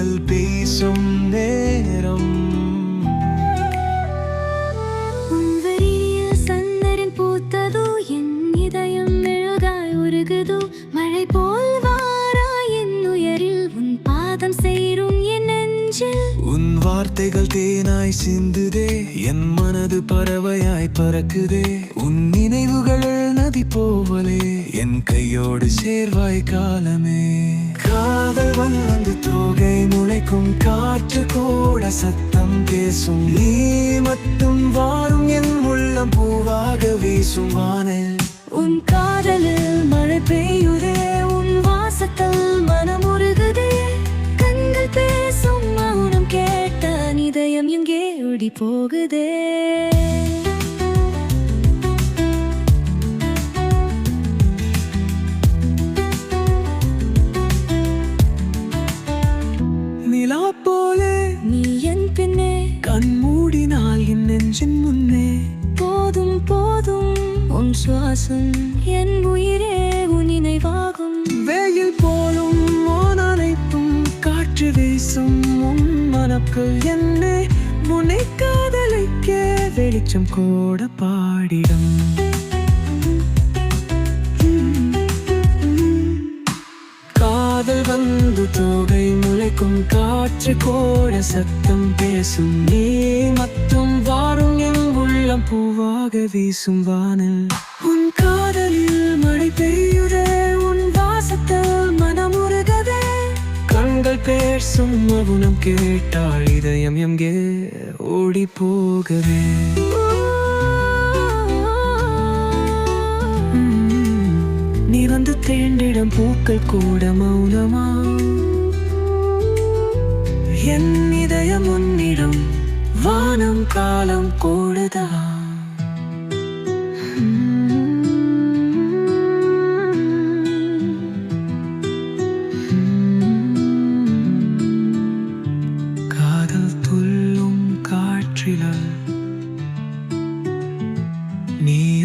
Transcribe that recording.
மொழிகள் பேசும் நேரம். சந்தரின் பூத்ததோ என் இதயம் மெழுகாய் உருகுதோ மழை போல் வாரா என் உயரில் உன் பாதம் சேரும் என் நெஞ்சில். உன் வார்த்தைகள் தேனாய் சிந்துதே என் மனது பறவையாய் பறக்குதே. உன் நினைவுகள் நதி போவலே என் கையோடு சேர்வாய் காலமே. காதல் வந்து தோகை சத்தம் பேசும். நீ மட்டும் வாரும் என் உள்ளம் பூவாக வீசும் வானில் உன் காதலில் மழை பெய்யும். சுவாசம். என் உயிரே உன் நினைவாகும். வெயில் போலும் ஓன் அனைத்தும் காற்று வீசும் உன் மனக்குள் என்னை. உன்னை காதலிக்க வெளிச்சம் கூட பாடிடும். காதல் வந்து தோகை முளைக்கும் காற்று கோட சத்தம் பேசும். நீ மட்டும் என் பூவாக வீசும் வானில். உன் காதலில் மழை பெய்யுதே உன் வாசத்தில் மனமுருகதே கண்கள் பேசும் மவுனம் கேட்டால் இதயம் எங்கே ஓடி போகவே நீ வந்து தேண்டிடம் பூக்கள் கூட மௌனமா? என் இதயம் உன்னிடம் வானம் காலம் கூடுதா need